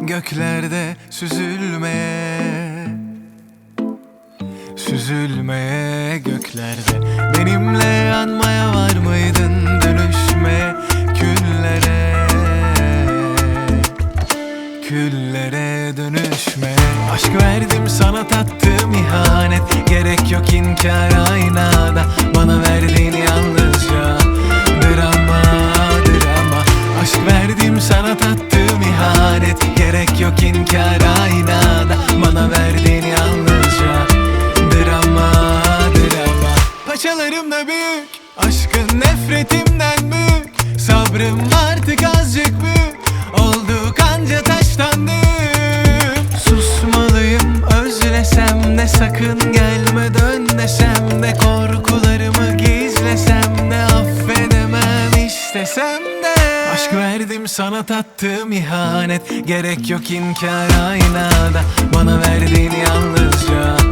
göklerde süzülmeye? Süzülmeye göklerde. Benimle yanmaya var mıydın dönüşmeye küllere? Küllere dönüşme. Aşk verdim sana tattığım ihanet. Gerek yok inkar aynada. Bana verdiğin yalnızca verdim sana tattığım ihanet. Gerek yok inkar aynada. Bana verdiğin yalnızca Drama drama. Paçalarım da büyük Aşkın nefretimden büyük. Sabrım artık azıcık büyük Oldu kanca taştandım Susmalıyım özlesem de Sakın gelme dön desem de Korkularımı gizlesem de Affedemem. İstesem Aşk verdim sana tattığım ihanet. Gerek yok inkar aynada. Bana verdiğin yalnızca